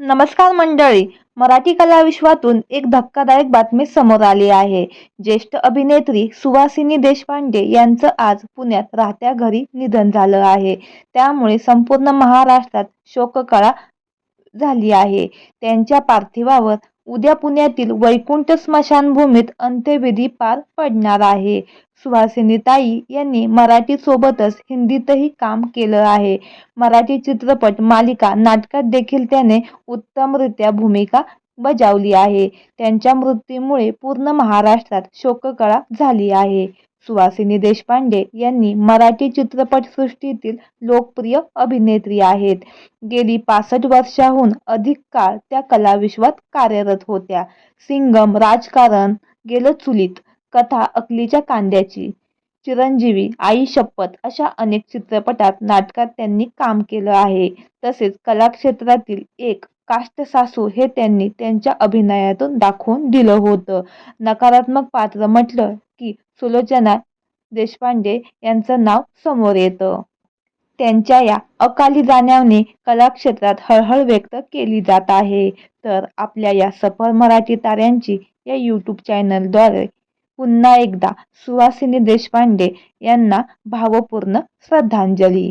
नमस्कार मंडळी मराठी कला विश्वातून एक धक्कादायक बातमी समोर आली आहे. ज्येष्ठ अभिनेत्री सुवासिनी देशपांडे यांचं आज पुण्यात राहत्या घरी निधन झालं आहे. त्यामुळे संपूर्ण महाराष्ट्रात शोककळा झाली आहे. त्यांच्या पार्थिवावर उद्या पुण्यातील वैकुंठ स्मशानभूमीत अंत्यविधी पार पडणार आहे. सुहासिनीताई यांनी मराठीसोबतच हिंदीतही काम केलं आहे. मराठी चित्रपट मालिका नाटकात देखील त्याने उत्तमरित्या भूमिका बजावली आहे. त्यांच्या मृत्यूमुळे पूर्ण महाराष्ट्रात शोककळा झाली आहे. सुवासिनी देशपांडे यांनी मराठी चित्रपटसृष्टीतील लोकप्रिय अभिनेत्री आहेत. गेली पासष्ट वर्षाहून अधिक काळ त्या कलाविश्वात कार्यरत होत्या. सिंगम राजकारण गेलं चुलीत कथा अकलीच्या कांद्याची. चिरंजीवी आई शपथ अशा अनेक चित्रपटात नाटकात त्यांनी काम केलं आहे. तसेच कलाक्षेत्रातील एक काष्ट सासू हे त्यांनी त्यांच्या अभिनयातून दाखवून दिलं होतं. नकारात्मक पात्र म्हटलं की सुलोचना देशपांडे यांचं नाव समोर येतं. त्यांच्या या अकाली जाण्याने कलाक्षेत्रात हळहळ व्यक्त केली जात आहे. तर आपल्या या सफल मराठी ताऱ्यांची या यूट्यूब चॅनलद्वारे पुन्हा एकदा सुहासिनी देशपांडे यांना भावपूर्ण श्रद्धांजली.